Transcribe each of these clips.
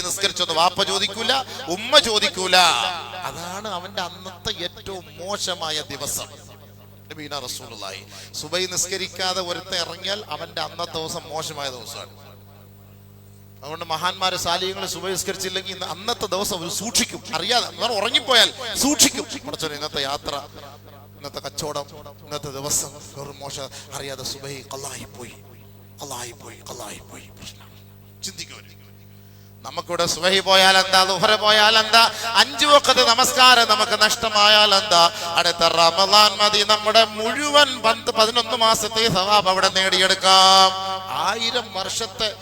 നിസ്കരിച്ചൊന്ന് വാപ്പ ചോദിക്കൂല ഉമ്മ ചോദിക്കൂല. അതാണ് അവന്റെ അന്നത്തെ ഏറ്റവും മോശമായ ദിവസം. റസൂലുള്ളാഹി. സുബൈ നിസ്കരിക്കാതെ ഒരുത്ത ഇറങ്ങിയാൽ അവന്റെ അന്നത്തെ ദിവസം മോശമായ ദിവസമാണ്. അതുകൊണ്ട് മഹാന്മാരെ സാലിയങ്ങൾ സുബഹിസ്കരിച്ചില്ലെങ്കിൽ അന്നത്തെ ദിവസം അവർ സൂക്ഷിക്കും. അറിയാതെ ഉറങ്ങിപ്പോയാൽ സൂക്ഷിക്കും. കുറച്ചൊരു ഇന്നത്തെ യാത്ര ഇന്നത്തെ കച്ചവടം ഇന്നത്തെ ദിവസം വെറും മോശം. അറിയാതെ സുബൈ കള്ളായി പോയി കള്ളായി പോയി കള്ളായി പോയി പ്രശ്നം. ചിന്തിക്കും അവർ. നമുക്കിവിടെ സുബഹി പോയാൽ എന്താ? ദുഹറ പോയാൽ എന്താ? അഞ്ചു വക്കത്ത് നമസ്കാരം നമുക്ക് നഷ്ടമായാൽ എന്താ? അടുത്ത റമദാൻ മതി. നമ്മുടെ മുഴുവൻ പത്ത് പതിനൊന്ന് മാസത്തെ സവാബ് അവിടെ നേടിയെടുക്കാം. ആയിരം വർഷത്തെ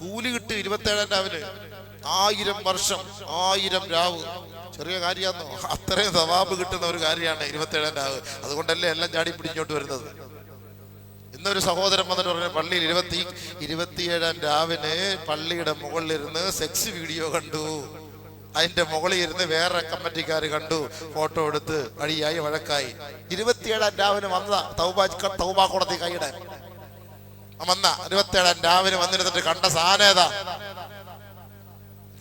കൂലി കിട്ടി ഇരുപത്തേഴാം രാവിലെ. ആയിരം വർഷം ആയിരം രാവ്. ചെറിയ കാര്യമാണോ അത്രയും സവാബ് കിട്ടുന്ന ഒരു കാര്യമാണ് ഇരുപത്തേഴാം രാവ്. അതുകൊണ്ടല്ലേ എല്ലാം ചാടി പിടിഞ്ഞോട്ട് വരുന്നത്. ഇന്നൊരു സഹോദരൻ വന്നിട്ട് പറഞ്ഞു പള്ളിയിൽ ഇരുപത്തി ഇരുപത്തിയേഴാം രാവിലെ പള്ളിയുടെ മുകളിലിരുന്ന് സെക്സ് വീഡിയോ കണ്ടു. അതിന്റെ മുകളിൽ ഇരുന്ന് വേറെ കമ്മിറ്റിക്കാർ കണ്ടു. ഫോട്ടോ എടുത്ത് അടിയായി വഴക്കായി. ഇരുപത്തിയേഴാം രാവിലെ വന്നതാ. തൗബ തൗബാ കോടതി കൈയുടെ. വന്ന. ഇരുപത്തിയേഴാം രാവിലെ വന്നിരുന്നിട്ട് കണ്ട സാധനേതാ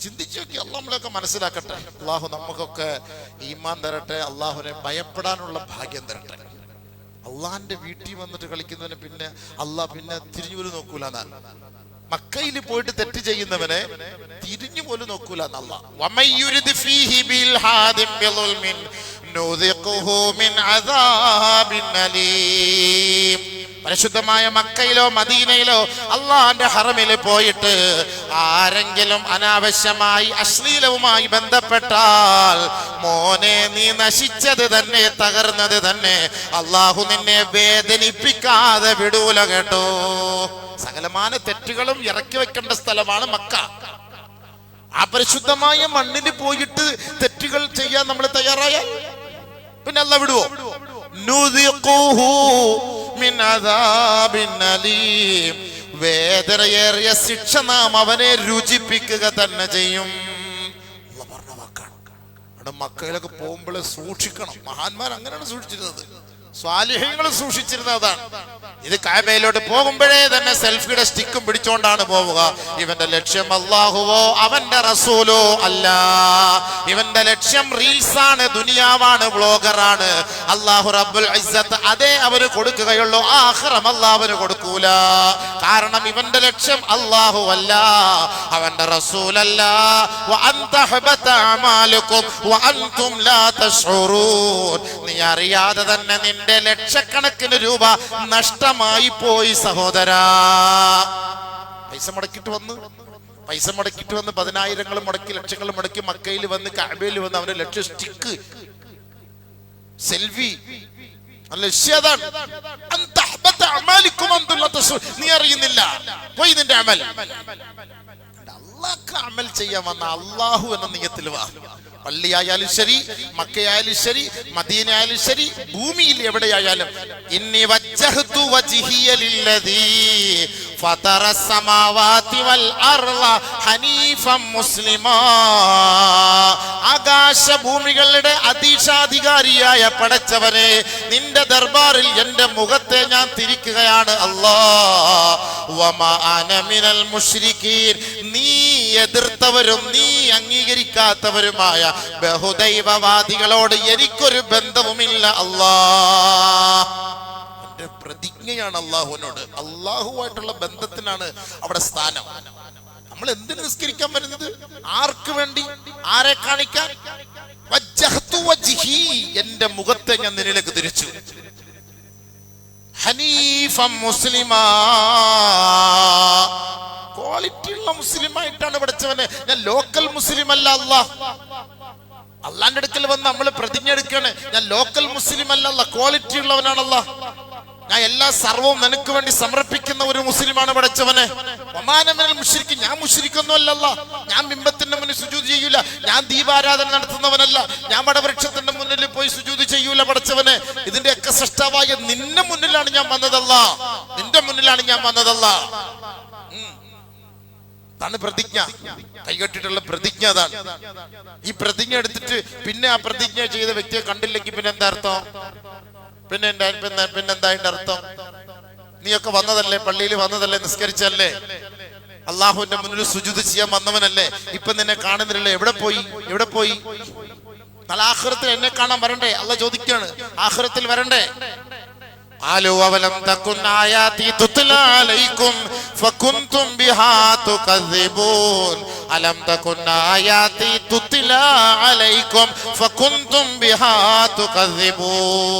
ചിന്തിച്ചു നോക്കി അള്ളാഹ് നമ്മളെയൊക്കെ മനസ്സിലാക്കട്ടെ. അള്ളാഹു നമുക്കൊക്കെ ഈമാൻ തരട്ടെ. അള്ളാഹുനെ ഭയപ്പെടാനുള്ള ഭാഗ്യം തരട്ടെ. അള്ളാഹിന്റെ വീട്ടിൽ വന്നിട്ട് കളിക്കുന്നവന് പിന്നെ അള്ളാഹ് പിന്നെ തിരിഞ്ഞു പോലും നോക്കൂല മക്കയിൽ പോയിട്ട് തെറ്റ് ചെയ്യുന്നവനെ തിരിഞ്ഞു പോലും നോക്കൂല പരിശുദ്ധമായ മക്കയിലോ മദീനയിലോ അള്ളാന്റെ ഹറമിൽ പോയിട്ട് ആരെങ്കിലും അനാവശ്യമായി അശ്ലീലവുമായി ബന്ധപ്പെട്ടാൽ മോനെ നീ നശിച്ചത് തന്നെ തകർന്നത് തന്നെ. അള്ളാഹു നിന്നെ വേദനിപ്പിക്കാതെ വിടൂല കേട്ടോ. സകലമാന തെറ്റുകളും ഇറക്കി വെക്കേണ്ട സ്ഥലമാണ് മക്ക. ആ പരിശുദ്ധമായ മണ്ണിൽ പോയിട്ട് തെറ്റുകൾ ചെയ്യാൻ നമ്മൾ തയ്യാറായാൽ പിന്നെ അല്ല വിടുവോ? വേദനയേറിയ ശിക്ഷ നാം അവനെ രുചിപ്പിക്കുക തന്നെ ചെയ്യും. പറഞ്ഞ മക്കളിലൊക്കെ പോകുമ്പോൾ സൂക്ഷിക്കണം. മഹാന്മാർ അങ്ങനെയാണ് സൂക്ഷിച്ചിരുന്നത്. സ്വാലിഹ്യങ്ങൾ സൂക്ഷിച്ചിരുന്നതാണ് ഇത് കാബയിലോട്ട് പോകുമ്പോഴേ തന്നെ സെൽഫിയുടെ സ്റ്റിക്കും പിടിച്ചുകൊണ്ടാണ് പോവുക. ഇവന്റെ ലക്ഷ്യം അള്ളാഹുവോ അവന്റെ റസൂലോ അല്ല. ഇവന്റെ ലക്ഷ്യം റീൽസ് ആണ് ദുനിയാവാണ് ബ്ലോഗറാണ് അള്ളാഹു റബ്ബുൽ ഇസ്സത്ത് അതേ അവർ കൊടുക്കുകയുള്ളൂ ആഹ്റം അള്ളാഹുവിന് കൊടുക്കൂല. കാരണം ഇവന്റെ ലക്ഷ്യം അള്ളാഹു അല്ല അവന്റെ റസൂലല്ല നീ അറിയാതെ തന്നെ നിന്റെ ലക്ഷക്കണക്കിന് രൂപ നഷ്ടമായി പോയി സഹോദരാ. പൈസ മുടക്കിട്ട് വന്ന്. പൈസ മുടക്കിട്ട് വന്ന് പതിനായിരങ്ങൾ മുടക്കി ലക്ഷങ്ങൾ മുടക്കി മക്കയിൽ വന്ന് കാബയിൽ വന്ന് അവന്റെ ലക്ഷ്യ സ്റ്റിക്ക് സെൽഫി. നീ അറിയുന്നില്ല. പോയി നിന്റെ അമൽ. അള്ളാഹ് അമൽ ചെയ്യാൻ വന്ന അള്ളാഹു എന്ന നിയത്തിൽ വാ. പള്ളിയായാലും ശരി മക്കയായാലും ശരി മദീനയായാലും ശരി ഭൂമിയിൽ എവിടെയായാലും. ഇന്നി വജ്ജഹ്തു വജ്ഹിയ للذي فطر السماوات വൽ حنيفا مسلما മുസ്ലിമാ. ആകാശ ഭൂമികളുടെ അതീശാധികാരിയായ പടച്ചവനെ നിന്റെ ദർബാറിൽ എന്റെ മുഖത്തെ ഞാൻ തിരിക്കുകയാണ് അല്ലാ. വമാ അന മിനൽ മുശ്രിക്കീൻ നീ എതിർത്തവരും നീ അംഗീകരിക്കാത്തവരുമായ ബഹുദൈവവാദികളോട് എനിക്കൊരു ബന്ധവുമില്ല അല്ലാ. എന്റെ പ്രതിജ്ഞയാണ് അള്ളാഹുവിനോട്. അള്ളാഹുവായിട്ടുള്ള ബന്ധത്തിനാണ് അവിടെ സ്ഥാനം. നമ്മൾ എന്തിനു നിസ്കരിക്കാൻ വരുന്നത്? ആർക്ക് വേണ്ടി? ആരെ കാണിക്കാൻ? എന്റെ മുഖത്തെ ഞാൻ നിന്നിലേക്ക് തിരിച്ചു. ഹനീഫം മുസ്ലിമാ. ക്വാളിറ്റി ഉള്ള മുസ്ലിമായിട്ടാണ് പഠിച്ചവനെ ഞാൻ ലോക്കൽ മുസ്ലിം അല്ല അല്ല അള്ളാന്റെ അടുക്കൽ വന്ന് നമ്മൾ പ്രതിജ്ഞ എടുക്കാണ് ഞാൻ ലോക്കൽ മുസ്ലിം അല്ല അല്ല ക്വാളിറ്റി ഉള്ളവനാണല്ല ഞാൻ എല്ലാ സർവവും നിനക്ക് വേണ്ടി സമർപ്പിക്കുന്ന ഒരു മുസ്ലിമാണ് പഠിച്ചവനെ ഒമാനമനൽ മുഷിരിക്കും ഞാൻ മുഷിരിക്കൊന്നുമല്ലല്ല ഞാൻ ബിംബത്തിന്റെ മുന്നിൽ സുജൂതി ചെയ്യൂല. ഞാൻ ദീപാരാധന നടത്തുന്നവനല്ല. ഞാൻ വടവൃക്ഷത്തിന്റെ മുന്നിൽ പോയി സുജൂതി ചെയ്യൂല പഠിച്ചവനെ ഇതിന്റെയൊക്കെ സൃഷ്ടാവായ നിന്റെ മുന്നിലാണ് ഞാൻ വന്നതല്ല. നിന്റെ മുന്നിലാണ് ഞാൻ വന്നതല്ല. അതാണ് പ്രതിജ്ഞ. കൈകെട്ടിട്ടുള്ള പ്രതിജ്ഞ അതാണ്. ഈ പ്രതിജ്ഞ എടുത്തിട്ട് പിന്നെ ആ പ്രതിജ്ഞ ചെയ്ത വ്യക്തിയെ കണ്ടില്ലെങ്കിൽ പിന്നെ എന്താ അർത്ഥം? പിന്നെ പിന്നെ പിന്നെന്താ അതിന്റെ അർത്ഥം? നീയൊക്കെ വന്നതല്ലേ? പള്ളിയിൽ വന്നതല്ലേ? നിസ്കരിച്ചല്ലേ അള്ളാഹുവിന്റെ മുന്നിൽ സുജുത് ചെയ്യാൻ വന്നവനല്ലേ? ഇപ്പൊ നിന്നെ കാണുന്നില്ലല്ലോ. എവിടെ പോയി? എവിടെ പോയി? നാളെ ആഹ്റത്തിൽ എന്നെ കാണാൻ വരണ്ടേ? അല്ല ചോദിക്കാണ്. ആഖിറത്തിൽ വരണ്ടേ? قالوا أولم تكن آياتي تتلى عليكم فكنتم بها تكذبون ألم تكن آياتي تتلى عليكم فكنتم بها تكذبون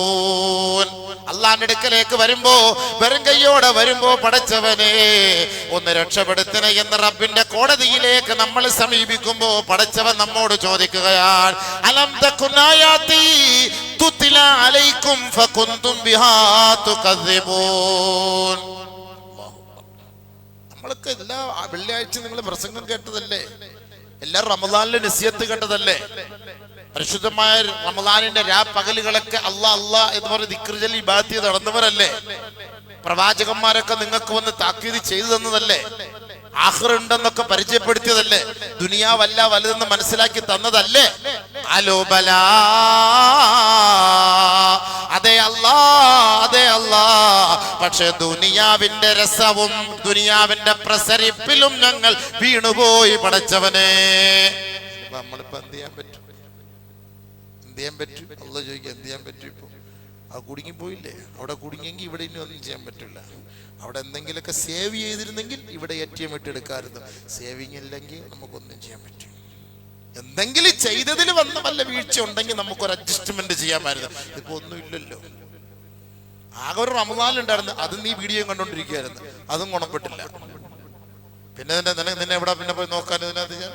അള്ളാന്റെ അടുക്കലേക്ക് വരുമ്പോ വെറും കയ്യോടെ വരുമ്പോ പടച്ചവനെ ഒന്ന് രക്ഷപ്പെടുത്തണേ എന്ന റബ്ബിന്റെ കോടതിയിലേക്ക് നമ്മൾ സമീപിക്കുമ്പോ പടച്ചവൻ നമ്മോട് ചോദിക്കുകയാണ് അലം തക്കുനായാത്തി തുത്തില അലൈക്കും ഫകുന്തും ബിഹാ തുകദ്ദിബൂൻ. നമ്മളൊക്കെ എല്ലാ വെള്ളിയാഴ്ച നിങ്ങൾ പ്രസംഗം കേട്ടതല്ലേ? എല്ലാ റമദാനിലെ നസിയത്ത് കേട്ടതല്ലേ? പരിശുദ്ധമായ റമദാനിന്റെ രാ പകലുകളൊക്കെ അല്ലാ അല്ലാ എന്ന് പറഞ്ഞ് ദിക്റിജലി ബാധ്യത നടന്നവരല്ലേ? പ്രവാചകന്മാരൊക്കെ നിങ്ങൾക്ക് വന്ന് താക്കീത് ചെയ്തു തന്നതല്ലേ? ആഹ്റുണ്ടെന്നൊക്കെ പരിചയപ്പെടുത്തിയതല്ലേ? ദുനിയാവല്ല വലുതെന്ന് മനസ്സിലാക്കി തന്നതല്ലേ? അലോബല അതെ അല്ലാ അതെ അല്ലാ പക്ഷെ ദുനിയാവിന്റെ രസവും ദുനിയാവിന്റെ പ്രസരിപ്പിലും ഞങ്ങൾ വീണുപോയി പടച്ചവനെ. നമ്മളിപ്പോ എന്ത് ചെയ്യാൻ പറ്റും? എന്ത് ചെയ്യാൻ പറ്റും? അല്ല ചോദിക്കുക എന്ത് ചെയ്യാൻ പറ്റും ഇപ്പൊ? ആ കുടുങ്ങിപ്പോയില്ലേ അവിടെ കുടുങ്ങിയെങ്കിൽ ഇവിടെ ഇനി ഒന്നും ചെയ്യാൻ പറ്റില്ല. അവിടെ എന്തെങ്കിലുമൊക്കെ സേവ് ചെയ്തിരുന്നെങ്കിൽ ഇവിടെ എ ടി എം ഇട്ടെടുക്കാമായിരുന്നു സേവിങ് ഇല്ലെങ്കിൽ നമുക്കൊന്നും ചെയ്യാൻ പറ്റും. എന്തെങ്കിലും ചെയ്തതിൽ വന്ന വല്ല വീഴ്ച ഉണ്ടെങ്കിൽ നമുക്കൊരു അഡ്ജസ്റ്റ്മെന്റ് ചെയ്യാമായിരുന്നു. ഇപ്പൊ ഒന്നും ഇല്ലല്ലോ. ആകെ ഒരു റമദാനുണ്ടായിരുന്നു അത് നീ വീഡിയോ കണ്ടോണ്ടിരിക്കുകയായിരുന്നു അതും ഗുണപ്പെട്ടില്ല. പിന്നെ നിന്നെ നിന്നെ എവിടെ പിന്നെ പോയി നോക്കാൻ ഇതിനകത്ത് ഞാൻ?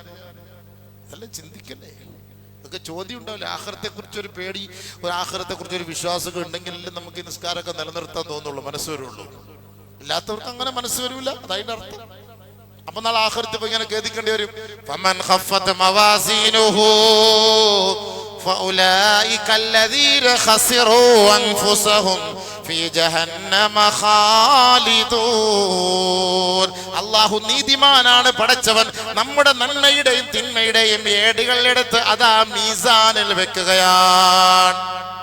അല്ല ചിന്തിക്കല്ലേ. ഇതൊക്കെ ചോദ്യം ഉണ്ടാവില്ല ആഹാരത്തെ കുറിച്ച് ഒരു പേടി ഒരു ആഹാരത്തെ കുറിച്ച് ഒരു വിശ്വാസമൊക്കെ ഉണ്ടെങ്കിലല്ലേ നമുക്ക് ഈ നിസ്കാരമൊക്കെ നിലനിർത്താൻ തോന്നുള്ളൂ മനസ്സ് വരുള്ളൂ ഇല്ലാത്തവർക്ക് അങ്ങനെ മനസ്സ് വരില്ല അതതിന്റെ അർത്ഥം അപ്പൊ നാളെ ആഹൃത്ത് ഇപ്പൊ ഇങ്ങനെ കേൾക്കേണ്ടി വരും ഫമൻ ഖഫത്ത് മവാസീനുഹു فأولئك الذين خسروا أنفسهم في جهنم خالدون അള്ളാഹു നീതിമാനാണ് പടച്ചവൻ നമ്മുടെ നന്മയുടെയും തിന്മയുടെയും ഏടുകൾ എടുത്ത് അതാ മീസാനിൽ വെക്കുകയാണ്.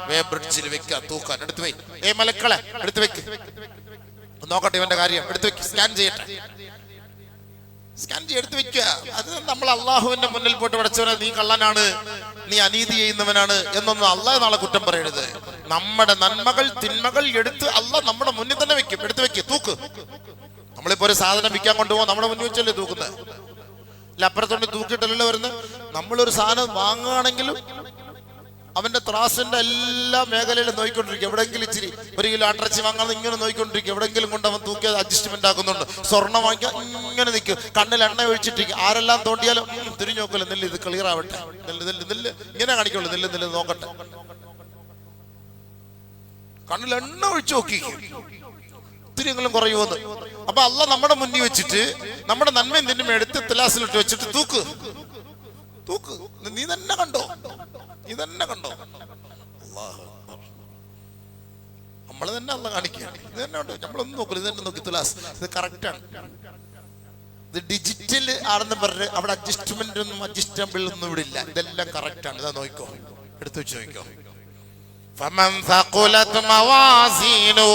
വേ ബ്രിഡ്ജിൽ വെക്കുക തൂക്കാൻ. എടുത്തു വേ. ഏ മലക്കളെ എടുത്തു വെക്ക്. നോക്കട്ടെ ഇവന്റെ കാര്യം. എടുത്തു വെക്ക്. സ്കാൻ ചെയ്യട്ടെ. സ്കാൻ എടുത്തു വെക്കുക. അത് നമ്മൾ അള്ളാഹുവിന്റെ മുന്നിൽ പോയിട്ട് പഠിച്ചവനെ നീ കള്ളനാണ്. നീ അനീതി ചെയ്യുന്നവനാണ് എന്നൊന്നും അള്ളാഹ് നാളെ കുറ്റം പറയരുത്. നമ്മുടെ നന്മകൾ തിന്മകൾ എടുത്ത് അള്ളാഹ് നമ്മുടെ മുന്നിൽ തന്നെ വെക്കും. എടുത്തു വെക്ക് തൂക്ക്. നമ്മളിപ്പോ ഒരു സാധനം വിൽക്കാൻ കൊണ്ടുപോകാൻ നമ്മുടെ മുന്നിൽ വെച്ചല്ലേ തൂക്കുന്നത്? അല്ല അപ്പുറത്തോണ്ട് തൂക്കിയിട്ടല്ലോ വരുന്നത്? നമ്മളൊരു സാധനം വാങ്ങുകയാണെങ്കിലും അവന്റെ ത്രാസിന്റെ എല്ലാ മേഖലയിലും നോയിക്കൊണ്ടിരിക്കും. എവിടെയെങ്കിലും ഇച്ചിരി ഒരു കിലോ അട്ടറച്ചി വാങ്ങാൻ ഇങ്ങനെ നോയിക്കൊണ്ടിരിക്കും. എവിടെയെങ്കിലും കൊണ്ട് അവൻ തൂക്കി അഡ്ജസ്റ്റ്മെന്റ് ആക്കുന്നുണ്ട്. സ്വർണം വാങ്ങിക്കാൻ ഇങ്ങനെ നിൽക്കും. കണ്ണിൽ എണ്ണ ഒഴിച്ചിട്ടിരിക്കും. ആരെല്ലാം തോണ്ടിയാലും തിരിഞ്ഞു നോക്കല്ലോ. നെല്ല് ഇത് ക്ലിയർ ആവട്ടെ. നെല്ല് നെല്ല് നെല്ല്. ഇങ്ങനെ കാണിക്കുള്ളൂ. നെല്ല് നെല്ല് നോക്കട്ടെ. കണ്ണിൽ എണ്ണ ഒഴിച്ചു നോക്കി ഒത്തിരിയെങ്കിലും കുറയുമെന്ന് അപ്പൊ അല്ല നമ്മുടെ മുന്നിൽ വെച്ചിട്ട് നമ്മുടെ നന്മയും നിന്നും എടുത്ത് തിലാസിലിട്ട് വെച്ചിട്ട് തൂക്ക് തൂക്ക് നീ തന്നെ കണ്ടോ നീ തന്നെ കണ്ടോ അല്ലാഹു അക്ബർ. നമ്മള് തന്നെ അല്ല കാണിക്കുകയാണ് ഇത് തന്നെ ഉണ്ട് നമ്മളൊന്നും നോക്കില്ല ഇത് തന്നെ നോക്കി തുലാസ് ഇത് കറക്റ്റാണ് ഇത് ഡിജിറ്റൽ ആണെന്ന് പറഞ്ഞ് അവിടെ അഡ്ജസ്റ്റ്മെന്റ് ഒന്നും അഡ്ജസ്റ്റബിൾ ഒന്നും ഇവിടെ ഇല്ല ഇതെല്ലാം കറക്റ്റാണ് ഇതാ നോക്കിക്കോ എടുത്തു വെച്ച് നോക്കിക്കോ فمن ثقلت موازينه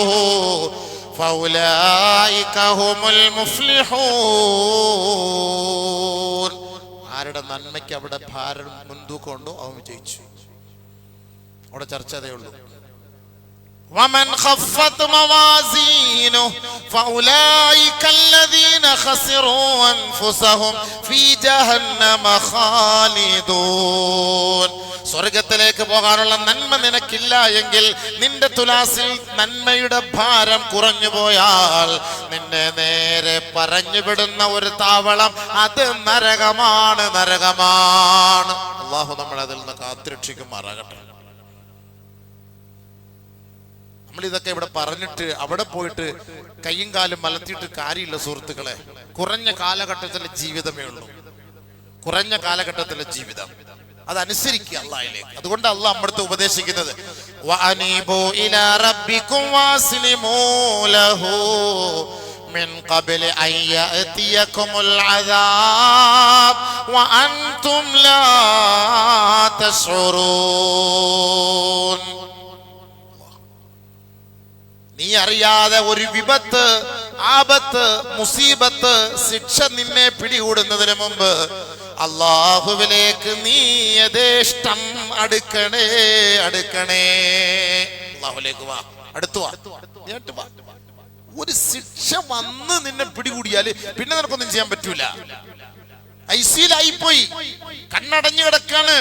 فأولئك هم المفلحون ആരുടെ നന്മയ്ക്ക് അവിടെ ഭാരം മുൻതൂക്കമുണ്ടോ അവൻ വിജയിച്ചു അവിടെ ചർച്ച അതേ ഉള്ളൂ ومن خفت موازينه فأولئك الذين خسروا أنفسهم في جهنم خالدون സ്വർഗത്തിലേക്ക് പോകാനുള്ള നന്മ നിനക്കില്ല എങ്കിൽ നിന്റെ തുലാസിൽ നന്മയുടെ ഭാരം കുറഞ്ഞു പോയാൽ നിന്നെ നേരെ പറഞ്ഞു വിടുന്ന ഒരു താവളം അത് നരകമാണ് നരകമാണ് അള്ളാഹു നമ്മളെ അതിൽ നിന്ന് കാത്തിരക്ഷിക്കുമാറാകട്ടെ നമ്മൾ ഇതൊക്കെ ഇവിടെ പറഞ്ഞിട്ട് അവിടെ പോയിട്ട് കയ്യും കാലും മലത്തിയിട്ട് കാര്യമില്ല സുഹൃത്തുക്കളെ കുറഞ്ഞ കാലഘട്ടത്തിലെ ജീവിതമേ ഉള്ളൂ കുറഞ്ഞ കാലഘട്ടത്തിലെ ജീവിതം അതനുസരിക്കുക അള്ളാഹിലേക്ക് അതുകൊണ്ട് അള്ളാഹ് നമ്മുടെ ഉപദേശിക്കുന്നത് وَأَنِيبُوا إِلَى رَبِّكُمْ وَأَسْلِمُوا لَهُ من قبل أن يأتيكم العذاب وأنتم لا تشعرون നീ അറിയാതെ ഒരു വിപത്ത് ആപത്ത് മുസീബത്ത് ശിക്ഷ നിന്നെ പിടികൂടുന്നതിന് മുമ്പ് അള്ളാഹുവിലേക്ക് നീ യഥേഷ്ടം അടുക്കണേ അടുക്കണേ. അള്ളാഹുലേക്ക് വാ അടുത്തു വാ വാ. ഒരു ശിക്ഷ വന്ന് നിന്നെ പിടികൂടിയാൽ പിന്നെ നിനക്കൊന്നും ചെയ്യാൻ പറ്റൂല. ഐസിയിലായിപ്പോയി കണ്ണടഞ്ഞു കിടക്കാണ്.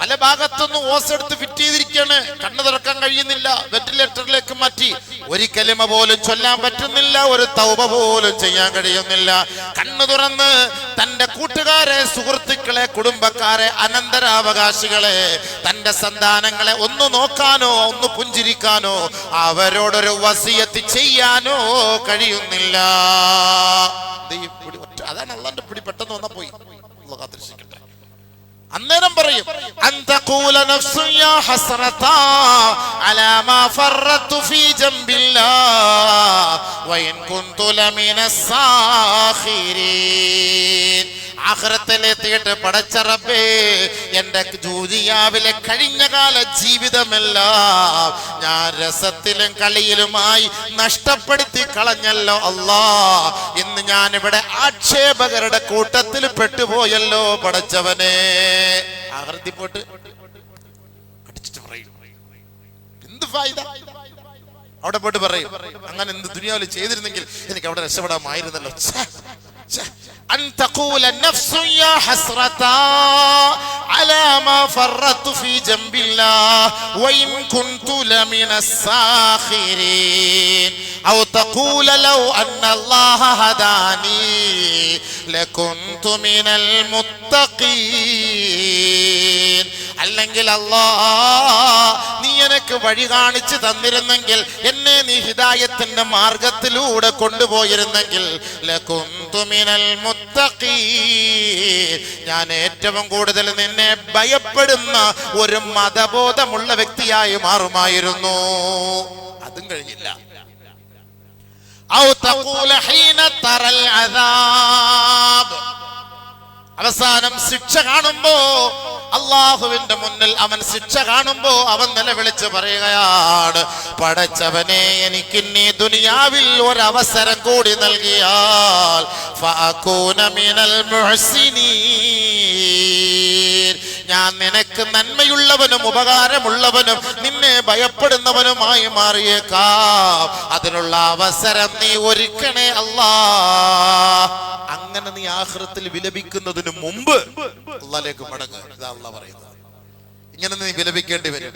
പല ഭാഗത്തൊന്നും ഓസ് എടുത്ത് ഫിറ്റ് ചെയ്തിരിക്കാണ് കണ്ണു തുറക്കാൻ കഴിയുന്നില്ല. വെന്റിലേറ്ററിലേക്ക് മാറ്റി. ഒരു കലിമ പോലും ചൊല്ലാൻ പറ്റുന്നില്ല. ഒരു തൗബ പോലും ചെയ്യാൻ കഴിയുന്നില്ല. കണ്ണു തുറന്ന് തന്റെ കൂട്ടുകാരെ സുഹൃത്തുക്കളെ കുടുംബക്കാരെ അനന്തരാവകാശികളെ തന്റെ സന്താനങ്ങളെ ഒന്ന് നോക്കാനോ ഒന്ന് പുഞ്ചിരിക്കാനോ അവരോടൊരു വസിയത്ത് ചെയ്യാനോ കഴിയുന്നില്ല. അതാണ് അള്ളാന്റെ പിടി പെട്ടെന്ന് വന്നാ പോയി. അള്ളാഹ് കാത്തിരക്ഷിക്കട്ടെ അന്നേരം പറയും അന്തഖൂല നഫ്സു യാ ഹസ്രതാ അലാ മാ ഫറത്തു ഫീ ജംബില്ലാ വഇൻ കുന്തു ലമിന സാഖിരീൻ. ആഖിറത്തിലെത്തിയിട്ട് പടച്ച റബ്ബേ എന്റെ ദുനിയാവിലെ കഴിഞ്ഞ കാല ജീവിതമെല്ലാം ഞാൻ രസത്തിലും കളിയിലുമായി നഷ്ടപ്പെടുത്തി കളഞ്ഞല്ലോ അല്ലാ. ഇന്ന് ഞാൻ ഇവിടെ ആക്ഷേപകരുടെ കൂട്ടത്തിൽ പെട്ടുപോയല്ലോ പടച്ചവനെ. ആവർത്തിപ്പോട്ട്. പോട്ട് അടിച്ചിട്ട് പറയും. എന്ത് ഫായിദ? അവിടെ പോയിട്ട് പറയും. അങ്ങനെ എന്ത് ദുനിയാവിൽ ചെയ്തിരുന്നെങ്കിൽ എനിക്ക് അവിടെ രക്ഷപ്പെടാമായിരുന്നല്ലോ. أن تقول نفس يا حسرة على ما فرطت في جنب الله وإن كنت لمن الساخرين أو تقول لو أن الله هداني لكنت من المتقين അല്ലെങ്കിൽ അല്ലാ നീ എനിക്ക് വഴി കാണിച്ചു തന്നിരുന്നെങ്കിൽ എന്നെ നീ ഹിതായത്തിന്റെ മാർഗത്തിലൂടെ കൊണ്ടുപോയിരുന്നെങ്കിൽ. ഞാൻ ഏറ്റവും കൂടുതൽ നിന്നെ ഭയപ്പെടുന്ന ഒരു മതബോധമുള്ള വ്യക്തിയായി മാറുമായിരുന്നു. അതും കഴിഞ്ഞില്ല. ഔ തഖൂല ഹീന തറൽ അദാബ്. അവസാനം ശിക്ഷ കാണുമ്പോ അള്ളാഹുവിന്റെ മുന്നിൽ അവൻ ശിക്ഷ കാണുമ്പോ അവൻ നിലവിളിച്ച് പറയുകയാണ് പടച്ചവനെ എനിക്ക് നീ ദുനിയാവിൽ ഒരവസരം കൂടി നൽകിയാൽ. ഞാൻ നിനക്ക് നന്മയുള്ളവനും ഉപകാരമുള്ളവനും നിന്നെ ഭയപ്പെടുന്നവനുമായി മാറിയേക്കാം. അതിനുള്ള അവസരം നീ ഒരുക്കണേ അല്ലാ. അങ്ങനെ നീ ആഹൃത്തിൽ വിലപിക്കുന്നതിന് മുമ്പ് അള്ളാലേക്ക് മടങ്ങുക ഇതാ അള്ള പറയുന്നത്. ഇങ്ങനെ നീ വിലപിക്കേണ്ടി വരും.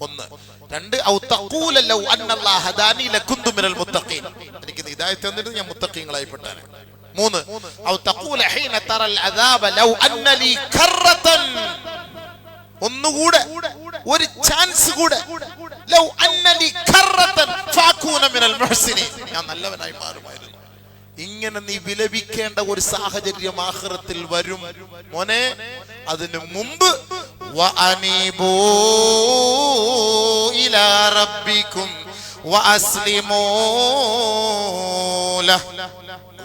ഒന്ന്. രണ്ട് എനിക്ക് ഇതായി തന്നിട്ട് ഞാൻ മുത്തഖീങ്ങളായി പെട്ടാണ് മൂന്ന്. ഒന്നുകൂടെ. ഒരു ചാൻസ് കൂടെ. ഞാൻ നല്ലവനായി മാറുമായിരുന്നു. ഇങ്ങനെ നീ വിലപിക്കേണ്ട ഒരു സാഹചര്യം ആഖിറത്തിൽ വരും. മോനെ അതിനു മുമ്പ് റബ്ബിക്കും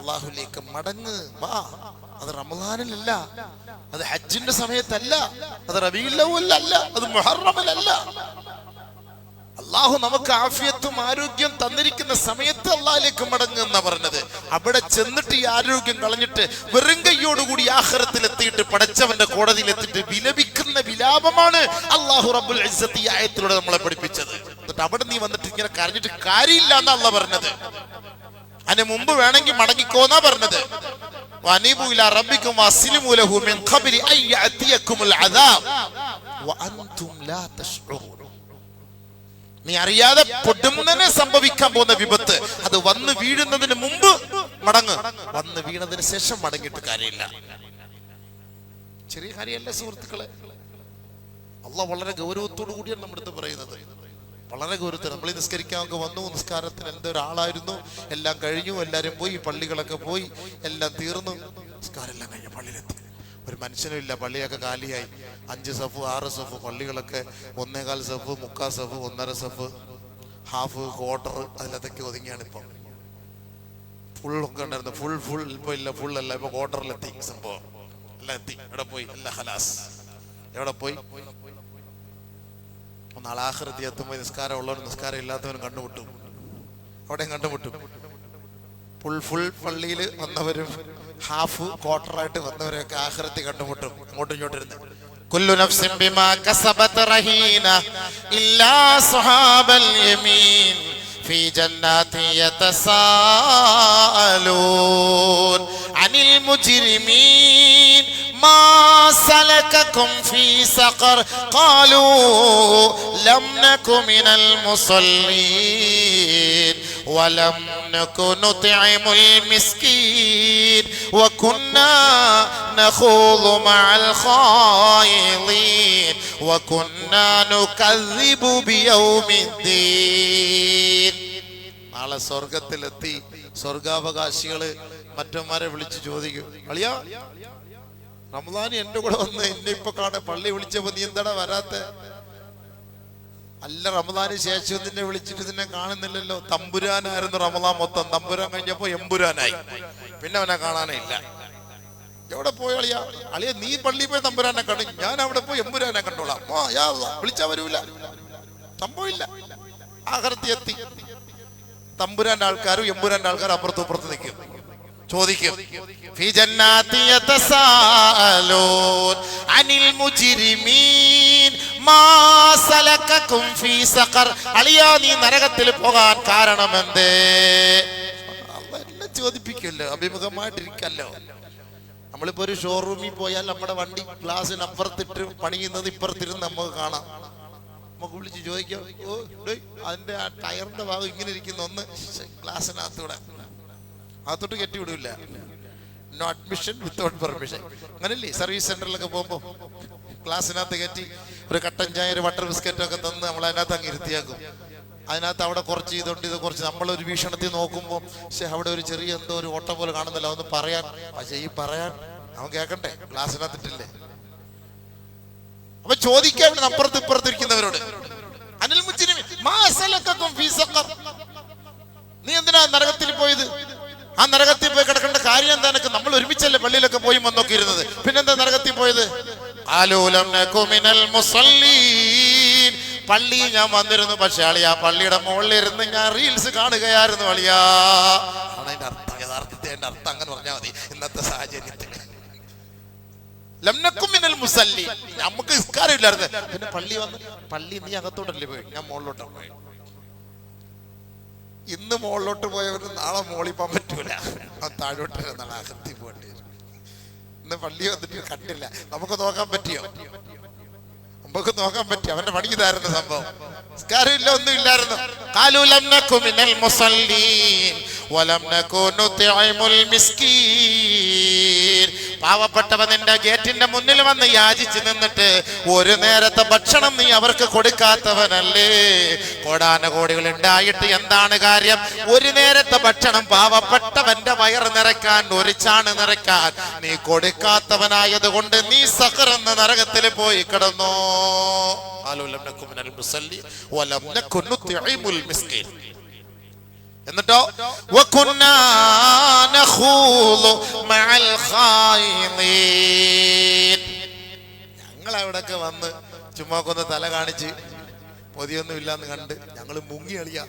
അള്ളാഹുലേക്ക് മടങ്ങ്. വാ. അത് റമദാനിലല്ല. അത് ഹജ്ജിന്റെ സമയത്തല്ല. അത് റബീലല്ല അത് മുഹറമിലല്ല. അള്ളാഹു നമുക്ക് ആഫിയത്തും ആരോഗ്യം തന്നിരിക്കുന്ന സമയത്ത് അള്ളാഹിലേക്ക് മടങ്ങുക എന്നാ പറഞ്ഞത്. അവിടെ ചെന്നിട്ട് ഈ ആരോഗ്യം കളഞ്ഞിട്ട് വെറും കൈയോടുകൂടി ആഹ്റത്തിൽ എത്തിയിട്ട് പടച്ചവന്റെ കോടതിയിൽ എത്തിയിട്ട് വിലപിക്കുന്ന വിലാപമാണ് അള്ളാഹു റബ്ബുൽ ഈ ആയത്തിലൂടെ നമ്മളെ പഠിപ്പിച്ചത്. എന്നിട്ട് അവിടെ നീ വന്നിട്ട് ഇങ്ങനെ കരഞ്ഞിട്ട് കാര്യമില്ല എന്നാ അള്ള പറഞ്ഞത്. അതിന് മുമ്പ് വേണമെങ്കിൽ മടങ്ങിക്കോന്നാ പറഞ്ഞത്. നീ അറിയാതെ പൊടുന്നനെ സംഭവിക്കാൻ പോകുന്ന വിപത്ത്. അത് വന്ന് വീഴുന്നതിന് മുമ്പ് മടങ്ങ്. വന്ന് വീണതിന് ശേഷം മടങ്ങിയിട്ട് കാര്യമില്ല. ചെറിയ കാര്യമല്ല സുഹൃത്തുക്കളെ. അള്ള വളരെ ഗൗരവത്തോടു കൂടിയാണ് നമ്മുടെ അടുത്ത് പറയുന്നത്. വളരെ ഗൗരവത്തിൽ നമ്മൾ ഒക്കെ വന്നു. നിസ്കാരത്തിന് എന്തൊരാളായിരുന്നു? എല്ലാം കഴിഞ്ഞു. എല്ലാവരും പോയി. പള്ളികളൊക്കെ പോയി. എല്ലാം തീർന്നു. നിസ്കാരം എല്ലാം കഴിഞ്ഞു പള്ളിയിലെത്തി. ഒരു മനുഷ്യനും ഇല്ല. പള്ളിയൊക്കെ കാലിയായി. അഞ്ച് സഫ് ആറ് സഫ് പള്ളികളൊക്കെ ഒന്നേകാൽ സഫ് മുക്കാൽ സഫ് ഒന്നര സഫ് ഹാഫ് ക്വാർട്ടർ അതിലതൊക്കെ ഒതുങ്ങിയാണ് ഇപ്പം. ഫുൾ ഒക്കെ ഉണ്ടായിരുന്നു. ഫുൾ ഫുൾ ഇപ്പൊ ഇല്ല. ഫുൾ അല്ല. ഇപ്പൊ ക്വാർട്ടറിലെത്തി. സംഭവം. എല്ലാം എത്തി. എവിടെ പോയി? എല്ലാം ഹലാസ് എവിടെ പോയി? അപ്പൊ നാളെ ആഹൃതി എത്തുമ്പോൾ നിസ്കാരം ഉള്ളവരും നിസ്കാരം ഇല്ലാത്തവരും കണ്ടുമുട്ടും അവിടെയും കണ്ടുമുട്ടും ഫുൾ ഫുൾ പള്ളിയിൽ വന്നവരും ഹാഫ് ക്വാർട്ടറായിട്ട് വന്നവരൊക്കെ ആഹൃതി കണ്ടുമുട്ടും അങ്ങോട്ടും ഇങ്ങോട്ടിരുന്ന് കുല്ലു നഫ്സിൻ ബിമാ കസബത് റഹീന ഇല്ലാ صحاب اليمين في جنات يتساءلون عن المجرمين ما سلككم في سقر قالوا لم نك من المصلين ولم نك نطعم المسكين وكنا نخوض مع الخائضين وكنا نكذب بيوم الدين നാളെ സ്വർഗത്തിലെത്തി സ്വർഗാവകാശികള് മറ്റന്മാരെ വിളിച്ച് ചോദിക്കും അളിയാ റമദാൻ എന്റെ കൂടെ വന്ന് എന്നെ ഇപ്പൊ കാണാൻ പള്ളി വിളിച്ചപ്പോ നീ എന്താടാ വരാത്ത? അല്ല റമദാന് ശേഷം നിന്നെ വിളിച്ചിട്ട് നിന്നെ കാണുന്നില്ലല്ലോ. തമ്പുരാനായിരുന്നു റമദാൻ മൊത്തം. തമ്പുരാൻ കഴിഞ്ഞപ്പോ എമ്പുരാനായി. പിന്നെ അവനെ കാണാനേ ഇല്ല. എവിടെ പോയി അളിയ? അളിയ നീ പള്ളി പോയി തമ്പുരാനെ കണ്ടു. ഞാൻ അവിടെ പോയി എമ്പുരാനെ കണ്ടോളാം. വിളിച്ചാ വരൂല. സംഭവമില്ല അകർത്തി എത്തി. തമ്പുരാന്റെ ആൾക്കാരും എമ്പുരാന്റെ ആൾക്കാരും അപ്പുറത്തും ഇപ്പുറത്ത് നിൽക്കും. ചോദിക്കും. അനിൽ മുജ്രിമീൻ നീ നരകത്തിൽ പോകാൻ കാരണം എന്തേ എല്ലാം അഭിമുഖമായിട്ടിരിക്കല്ലോ. നമ്മളിപ്പോ ഒരു ഷോറൂമിൽ പോയാൽ നമ്മുടെ വണ്ടി ഗ്ലാസിന് അപ്പുറത്തിട്ട് പണിയുന്നത് ഇപ്പുറത്തിരുന്ന് നമുക്ക് കാണാം. നമുക്ക് വിളിച്ച് ചോദിക്കാം ഓ അതിന്റെ ആ ടയറിന്റെ ഭാഗം ഇങ്ങനെ ഇരിക്കുന്ന. ഒന്ന് ഗ്ലാസ്സിനകത്തൂടെ. അകത്തോട്ട് കെട്ടി വിടൂല നോ അഡ്മിഷൻ വിത്തൗട്ട് പെർമിഷൻ അങ്ങനല്ലേ? സർവീസ് സെന്ററിലൊക്കെ പോകുമ്പോൾ ക്ലാസ്സിനകത്ത് കയറ്റി ഒരു കട്ടൻ ചായ ഒരു ബട്ടർ ബിസ്ക്കറ്റ് ഒക്കെ തന്ന് നമ്മൾ അതിനകത്ത് അങ്ങ് ഇരുത്തിയാക്കും. അതിനകത്ത് അവിടെ കുറച്ച് ഇതുണ്ട് ഇത് കുറച്ച് നമ്മളൊരു വീക്ഷണത്തിൽ നോക്കുമ്പോൾ പക്ഷെ അവിടെ ഒരു ചെറിയ എന്തോ ഒരു ഓട്ടം പോലെ കാണുന്നില്ല. ഒന്ന് പറയാൻ. പക്ഷേ ഈ പറയാൻ അവൻ കേൾക്കട്ടെ ക്ലാസ്സിനകത്തിട്ടില്ലേ? അപ്പൊ ചോദിക്കാൻ അപ്പുറത്ത് ഇപ്പുറത്ത് ഇരിക്കുന്നവരോട് അനിൽ ഫീസക്കർ നീ എന്തിനാ നരകത്തിൽ പോയത്? ആ നരകത്തിൽ പോയി കിടക്കേണ്ട കാര്യം എന്താ? എനിക്ക് നമ്മൾ ഒരുമിച്ചല്ലേ പള്ളിയിലൊക്കെ പോയി വന്നൊക്കെ ഇരുന്നത്. പിന്നെന്താ നരകത്തിൽ പോയത്? ആലൂലം മുസല്ലീൻ. പള്ളി ഞാൻ വന്നിരുന്നു പക്ഷെ അളിയ പള്ളിയുടെ മുകളിൽ ഇരുന്ന് ഞാൻ റീൽസ് കാണുകയായിരുന്നു അളിയാ. ആണ് അതിന്റെ അർത്ഥം. അർത്ഥം അങ്ങനെ പറഞ്ഞാൽ മതി. ഇന്നത്തെ സാഹചര്യത്തിൽ. ലംനക്കുമിനൽ മുസല്ലി നമുക്ക് ഇസ്കാരം ഇല്ലായിരുന്നു പിന്നെ പള്ളി വന്ന് പള്ളി നീ അകത്തോട്ടല്ലേ പോയി? ഞാൻ മുകളിലോട്ടാണ് പോയി. ഇന്ന് മുകളിലോട്ട് പോയവർ നാളെ മോളിൽ പോകാൻ പറ്റൂല. താഴോട്ട് വരെ അകത്തി പോകേണ്ടി വരും ഇന്ന് പള്ളി വന്നിട്ട് കണ്ടില്ല. നമുക്ക് നോക്കാൻ പറ്റിയോ? നമുക്ക് നോക്കാൻ പറ്റിയോ? അവന്റെ പണി ഇതായിരുന്നു സംഭവം. സംസ്കാരമില്ല ഒന്നും ഇല്ലായിരുന്നു. മിനൽ മുസല്ലീൻ വലം പാവപ്പെട്ടവ നിന്റെ ഗേറ്റിന്റെ മുന്നിൽ വന്ന് യാചിച്ചു നിന്നിട്ട് ഒരു നേരത്തെ ഭക്ഷണം നീ അവർക്ക് കൊടുക്കാത്തവനല്ലേ? കോടാനകോടികൾ ഉണ്ടായിട്ട് എന്താണ് കാര്യം? ഒരു നേരത്തെ ഭക്ഷണം പാവപ്പെട്ടവന്റെ വയറ് നിറയ്ക്കാൻ ഒരു ചാണ് നിറയ്ക്കാൻ നീ കൊടുക്കാത്തവനായത് കൊണ്ട് നീ സഹറെന്ന നരകത്തിൽ പോയി കിടന്നോ. ആലോലം മുസല്ലി എന്നിട്ടോ? ഞങ്ങൾ അവിടൊക്കെ വന്ന് ചുമ്മാക്കൊന്ന് തല കാണിച്ച് പൊതിയൊന്നും ഇല്ലാന്ന് കണ്ട് ഞങ്ങൾ മുങ്ങി അളിയ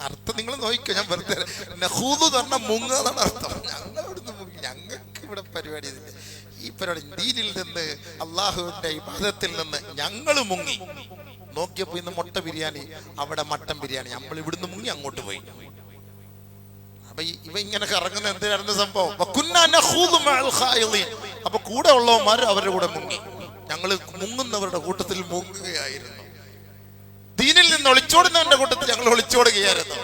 അർത്ഥം നിങ്ങൾ നോക്കിക്കോ ഞാൻ വെറുതെ നഹൂദ് പറഞ്ഞ മുങ്ങ എന്നാണ് അർത്ഥം. ഞങ്ങൾ ഇവിടുന്ന് മുങ്ങി. ഞങ്ങൾക്ക് ഇവിടെ പരിപാടി ഈ പരിപാടി ദീനിൽ നിന്ന് അള്ളാഹുവിന്റെ ഇബാദത്തിൽ നിന്ന് ഞങ്ങൾ മുങ്ങി. നോക്കിയപ്പോ ഇന്ന് മുട്ട ബിരിയാണി അവിടെ മട്ടൻ ബിരിയാണി. നമ്മൾ ഇവിടുന്ന് മുങ്ങി അങ്ങോട്ട് പോയി. അപ്പൊ ഇവ ഇങ്ങനെ കറങ്ങുന്ന എന്തിനായിരുന്നു സംഭവം. അപ്പൊ കൂടെ ഉള്ളവന്മാർ അവരുടെ കൂടെ മുങ്ങി. ഞങ്ങൾ മുങ്ങുന്നവരുടെ കൂട്ടത്തിൽ മുങ്ങുകയായിരുന്നു. ദീനിൽ നിന്ന് ഒളിച്ചോടുന്നവന്റെ കൂട്ടത്തിൽ ഞങ്ങൾ ഒളിച്ചോടുകയായിരുന്നു.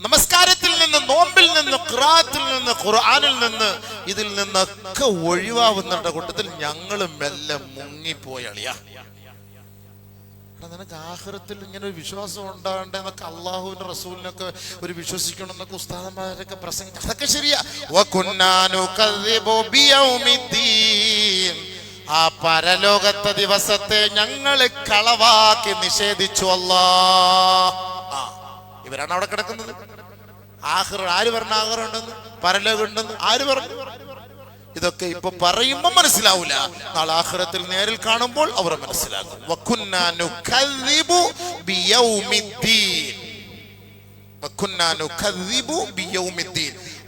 നമസ്കാരത്തിൽ നിന്ന് നോമ്പിൽ നിന്ന് ഖുറാത്തിൽ നിന്ന് ഖുർആനിൽ നിന്ന് ഇതിൽ നിന്നൊക്കെ ഒഴിവാവുന്നവരുടെ കൂട്ടത്തിൽ ഞങ്ങൾ മെല്ലെ മുങ്ങിപ്പോയി അളിയാ എടാ, നിനക്ക് ആഹ്റത്തിൽ ഇങ്ങനെ ഒരു വിശ്വാസം ഉണ്ടാകണ്ടേ എന്നൊക്കെ അള്ളാഹുവിന്റെ റസൂലിനൊക്കെ ഒരു വിശ്വസിക്കണം എന്നൊക്കെ ഉസ്താദന്മാരൊക്കെ പ്രസംഗിക്കും. അതൊക്കെ ശരിയാ. ആ പരലോകത്തെ ദിവസത്തെ ഞങ്ങൾ കളവാക്കി നിഷേധിച്ചു അല്ലാ. ഇവരാണ് അവിടെ കിടക്കുന്നത്. ആഹ്റ ആര് പറഞ്ഞ ആഹ്റുണ്ടെന്ന് പരലോകം ഉണ്ടെന്ന്? ആര് പറഞ്ഞു? ഇതൊക്കെ ഇപ്പൊ പറയുമ്പോൾ മനസ്സിലാവില്ല നാളെ ആഖിറത്തിൽ നേരിൽ കാണുമ്പോൾ അവർ മനസ്സിലാകും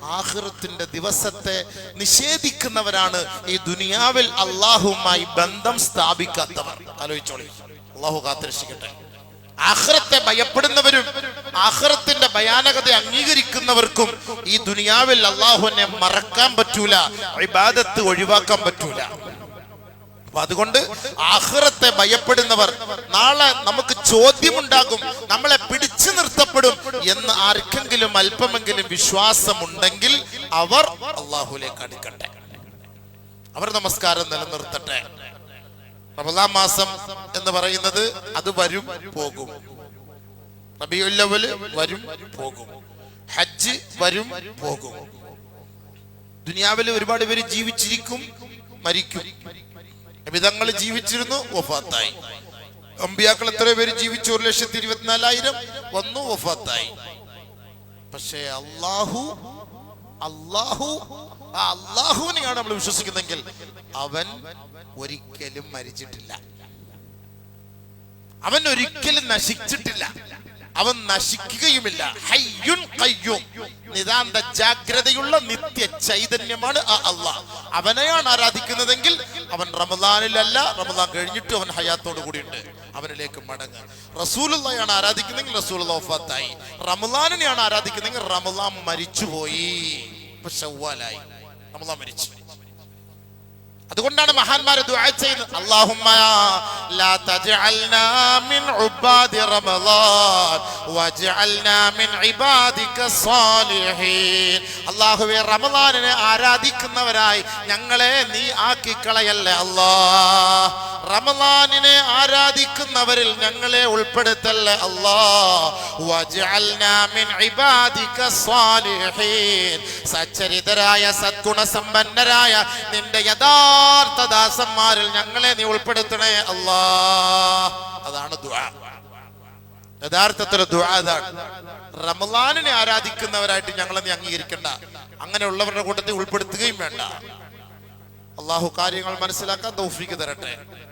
ആഹ്റത്തിന്റെ ദിവസത്തെ നിഷേധിക്കുന്നവരാണ് ഈ ദുനിയാവിൽ അള്ളാഹുമായി ബന്ധം സ്ഥാപിക്കാത്തവർ. ആലോചിച്ചോളി. അള്ളാഹു കാത്തിരക്ഷിക്കട്ടെ. ആഖിറത്തെ ഭയപ്പെടുന്നവരും ആഹ്റത്തിന്റെ ഭയാനകത അംഗീകരിക്കുന്നവർക്കും ഈ ദുനിയാവിൽ അള്ളാഹുവിനെ മറക്കാൻ പറ്റൂല ഇബാദത്ത് ഒഴിവാക്കാൻ പറ്റൂല. അതുകൊണ്ട് ആഹ്റത്തെ ഭയപ്പെടുന്നവർ നാളെ നമുക്ക് ചോദ്യമുണ്ടാകും നമ്മളെ പിടിച്ചു നിർത്തപ്പെടും എന്ന് ആർക്കെങ്കിലും അല്പമെങ്കിലും വിശ്വാസമുണ്ടെങ്കിൽ അവർ അള്ളാഹുലേക്ക് അടുക്കട്ടെ. അവർ നമസ്കാരം നിലനിർത്തട്ടെ. റമദാൻ മാസം എന്ന് പറയുന്നത് അത് വരും പോകും. റബിയുല്ലവൽ വരും പോകും. ഹജ്ജ് വരും പോകും. ദുനിയാവിൽ ഒരുപാട് പേര് ജീവിച്ചിരിക്കും മരിക്കും. വിധങ്ങൾ ജീവിച്ചിരുന്നു വഫാത്തായി. അമ്പിയാക്കൾ എത്ര പേര് ജീവിച്ചു ഒരു ലക്ഷത്തി ഇരുപത്തിനാലായിരം വന്നു വഫാത്തായി. പക്ഷേ അള്ളാഹു അള്ളാഹു ആ അള്ളാഹുവിനെയാണ് നമ്മൾ വിശ്വസിക്കുന്നെങ്കിൽ അവൻ ഒരിക്കലും മരിച്ചിട്ടില്ല. അവൻ ഒരിക്കലും നശിച്ചിട്ടില്ല. അവൻ നശിക്കുകയുമില്ല. ഹയ്യുൻ നിതാന്ത ജാഗ്രതയുള്ള നിത്യ ചൈതന്യമാണ് ആ അള്ളാഹ്. അവനെയാണ് ആരാധിക്കുന്നതെങ്കിൽ അവൻ റമദാനിലല്ല റമദാൻ കഴിഞ്ഞിട്ട് അവൻ ഹയാത്തോട് കൂടിയുണ്ട്. അവനിലേക്ക് മടങ്ങ്. റസൂലുള്ളയാണ് ആരാധിക്കുന്നെങ്കിൽ റസൂൽ വഫാത്തായി. റമദാനിനെയാണ് ആരാധിക്കുന്നെങ്കിൽ റമദാൻ മരിച്ചുപോയി. ഇപ്പൊ ഷവ്വാലായി റമദാൻ മരിച്ചു. അതുകൊണ്ടാണ് മഹാന്മാരെ ദുആ ചെയ്യുന്നത്. അല്ലാഹുമ്മ ലാ തജ്അൽനാ മിൻ ഉബാദി റമളാൻ വജ്അൽനാ മിൻ ഇബാദിക സാലിഹീൻ. അല്ലാഹുവേ റമളാനിനെ ആരാധിക്കുന്നവരായി ഞങ്ങളെ നീ ആക്കി കളയല്ലേ അല്ലാഹ് റമളാനിനെ ആരാധിക്കുന്നവരിൽ ഞങ്ങളെ ഉൾപ്പെടുത്തല്ലേ അല്ലാഹ് സച്ചരിതരായ സദ്ഗുണസമ്പന്നരായ നിന്റെ യഥാർത്ഥ ദാസന്മാരിൽ ഞങ്ങളെ നീ ഉൾപ്പെടുത്തണേ അല്ലാ അതാണ് ദുആ. യഥാർത്ഥത്തിൽ ദുആ റമലാനിനെ ആരാധിക്കുന്നവരായിട്ട് ഞങ്ങളെ നീ അംഗീകരിക്കണ്ട. അങ്ങനെയുള്ളവരുടെ കൂട്ടത്തിൽ ഉൾപ്പെടുത്തുകയും വേണ്ട. അള്ളാഹു കാര്യങ്ങൾ മനസ്സിലാക്കാൻ തൗഫീക്ക് തരട്ടെ.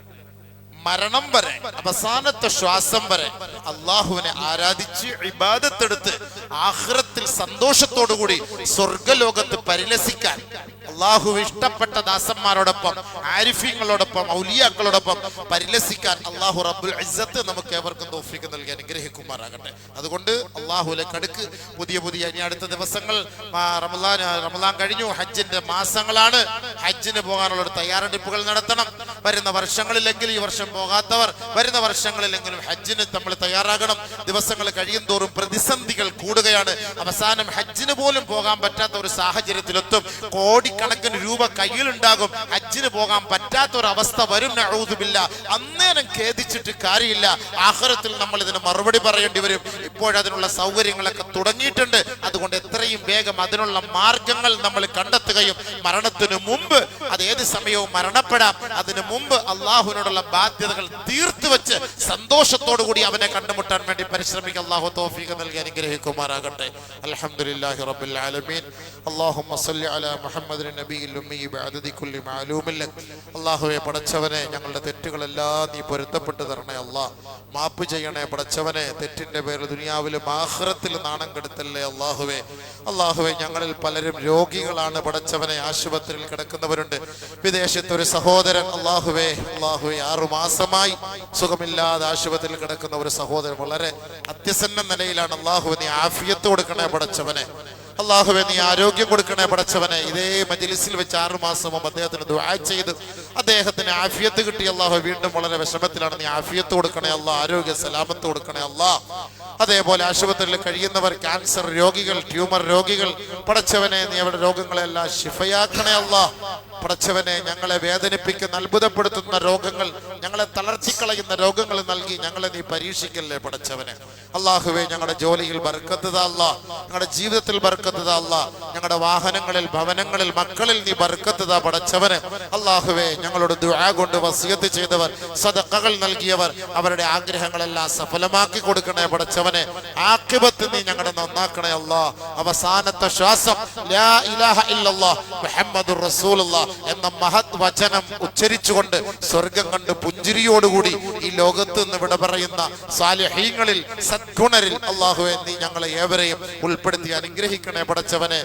മരണം വരെ അവസാനത്തെ ശ്വാസം വരെ അള്ളാഹുവിനെ ആരാധിച്ച് ഇബാദത്തെടുത്ത് ആഹ്റത്തിൽ സന്തോഷത്തോടുകൂടി സ്വർഗലോകത്ത് പരിലസിക്കാൻ അള്ളാഹു ഇഷ്ടപ്പെട്ട ദാസന്മാരോടൊപ്പം ആരിഫ്യങ്ങളോടൊപ്പം ഔലിയാക്കളോടൊപ്പം പരിലസിക്കാൻ അള്ളാഹു റബ്ബുൽ ഇസ്സത്ത് നമുക്ക് ഏവർക്കും തോഫിക്ക് നൽകി അനുഗ്രഹിക്കുമാറാകട്ടെ. അതുകൊണ്ട് അള്ളാഹുലെ കടുക്ക് പുതിയ പുതിയ ഇനി അടുത്ത ദിവസങ്ങൾ റമലാൻ റമദാൻ കഴിഞ്ഞു ഹജ്ജിന്റെ മാസങ്ങളാണ്. ഹജ്ജിന് പോകാനുള്ള ഒരു തയ്യാറെടുപ്പുകൾ നടത്തണം. വരുന്ന വർഷങ്ങളിലെങ്കിലും ഈ വർഷം പോകാത്തവർ വരുന്ന വർഷങ്ങളിലെങ്കിലും ഹജ്ജിന് നമ്മൾ തയ്യാറാകണം. ദിവസങ്ങൾ കഴിയും തോറും പ്രതിസന്ധികൾ കൂടുകയാണ്. അവസാനം ഹജ്ജിന് പോലും പോകാൻ പറ്റാത്ത ഒരു സാഹചര്യത്തിലെത്തും. കോടിക്കണക്കിന് രൂപ കയ്യിലുണ്ടാകും. ഹജ്ജിന് പോകാൻ പറ്റാത്ത ഒരു അവസ്ഥ വരും അഴുതുമില്ല അന്നേരം ഖേദിച്ചിട്ട് കാര്യമില്ല. ആഹ്റത്തിൽ നമ്മൾ ഇതിന് മറുപടി പറയേണ്ടി വരും. ഇപ്പോഴതിനുള്ള സൗകര്യങ്ങളൊക്കെ തുടങ്ങിയിട്ടുണ്ട്. അതുകൊണ്ട് എത്രയും വേഗം അതിനുള്ള മാർഗങ്ങൾ നമ്മൾ കണ്ടെത്തുകയും മരണത്തിന് മുമ്പ് അത് ഏത് സമയവും മരണപ്പെടാം. അതിനു മുമ്പ് അള്ളാഹുവിനോടുള്ള ബാധ്യതകൾ തീർത്തു വെച്ച് സന്തോഷത്തോടു കൂടി അവനെ കണ്ടുമുട്ടാൻ വേണ്ടി പരിശ്രമിക്കുക അള്ളാഹു തോഫീഖ് നൽകി അനുഗ്രഹിക്കുമാറാകട്ടെ. അലഹമുല്ലാഹി റബ്ബിൽ ആലമീൻ. അള്ളാഹുമ്മ സല്ലി അലാ മുഹമ്മദ് നബിയിൽ ഉമ്മി ബഅദദി കുല്ലി മാലൂമിൽ അള്ളാഹുവെ പടച്ചവനെ ഞങ്ങളുടെ തെറ്റുകളെല്ലാം നീ പൊരുത്തപ്പെട്ടു തരണേ അള്ളാഹ് മാപ്പ് ചെയ്യണേ പടച്ചവനെ തെറ്റിന്റെ പേര് ദുനിയാവിലും ആഹ്റത്തിൽ നാണം കെടുത്തല്ലേ അല്ലാഹുവേ അള്ളാഹുവെ ഞങ്ങളിൽ പലരും രോഗികളാണ് പടച്ചവനെ ആശുപത്രിയിൽ കിടക്കുന്ന കിടക്കുന്നവരുണ്ട് വിദേശത്ത് ഒരു സഹോദരൻ അള്ളാഹുവേ അള്ളാഹുവെ ആറു മാസമായി സുഖമില്ലാതെ ആശുപത്രിയിൽ കിടക്കുന്ന ഒരു സഹോദരൻ വളരെ അത്യസന്ന നിലയിലാണ് അള്ളാഹുവിനെ ആഫിയത്ത് കൊടുക്കണേ പടച്ചവനെ. അള്ളാഹുവെ നീ ആരോഗ്യം കൊടുക്കണേ പടച്ചവനെ. ഇതേ മജിലിസിൽ വെച്ച് ആറു മാസം മുമ്പ് അദ്ദേഹത്തിന് ദുആ ചെയ്ത് അദ്ദേഹത്തിന് ആഫിയത്ത് കിട്ടി. അള്ളാഹു വീണ്ടും വളരെ വിഷമത്തിലാണ്. നീ ആഫിയത്ത് കൊടുക്കണേ അല്ല ആരോഗ്യ സലാമത്ത് കൊടുക്കണേ അല്ല. അതേപോലെ ആശുപത്രിയിൽ കഴിയുന്നവർ ക്യാൻസർ രോഗികൾ ട്യൂമർ രോഗികൾ പടച്ചവനെ നീ അവരുടെ രോഗങ്ങളെല്ലാം ശിഫയാക്കണേ അല്ല. പടച്ചവനെ ഞങ്ങളെ വേദനിപ്പിക്കുന്ന അത്ഭുതപ്പെടുത്തുന്ന രോഗങ്ങൾ ഞങ്ങളെ തളർച്ചിക്കളയുന്ന രോഗങ്ങൾ നൽകി ഞങ്ങളെ നീ പരീക്ഷിക്കല്ലേ പടച്ചവനെ. അള്ളാഹുവെ ഞങ്ങളുടെ ജോലിയിൽ ബർക്കത്തതല്ല ഞങ്ങളുടെ ജീവിതത്തിൽ ബർക്കത്തതല്ല ഞങ്ങളുടെ വാഹനങ്ങളിൽ ഭവനങ്ങളിൽ മക്കളിൽ നീ ബർക്കത്തത പടച്ചവന്. അള്ളാഹുവേ ഞങ്ങളോട് ദുആ കൊണ്ട് വസിയത്ത് ചെയ്തവർ സദക്കകൾ നൽകിയവർ അവരുടെ ആഗ്രഹങ്ങളെല്ലാം സഫലമാക്കി കൊടുക്കണേ പടച്ചവനെ. ആക്കിബത്ത് നീ ഞങ്ങളുടെ നന്നാക്കണേ അല്ലാ അവസാനത്തെ ശ്വാസം ലാ ഇലാഹ ഇല്ലല്ലാഹ് മുഹമ്മദുർ റസൂലുള്ളാഹ് എന്ന മഹത് വചനം ഉച്ചരിച്ചുകൊണ്ട് സ്വർഗം കണ്ട് പുഞ്ചിരിയോടുകൂടി ഈ ലോകത്ത് നിന്ന് വിട പറയുന്ന സാലഹീങ്ങളിൽ സദ്ഗുണരിൽ അള്ളാഹുവെ നീ ഞങ്ങളെ ഏവരെയും ഉൾപ്പെടുത്തി അനുഗ്രഹിക്കണേ പടച്ചവനെ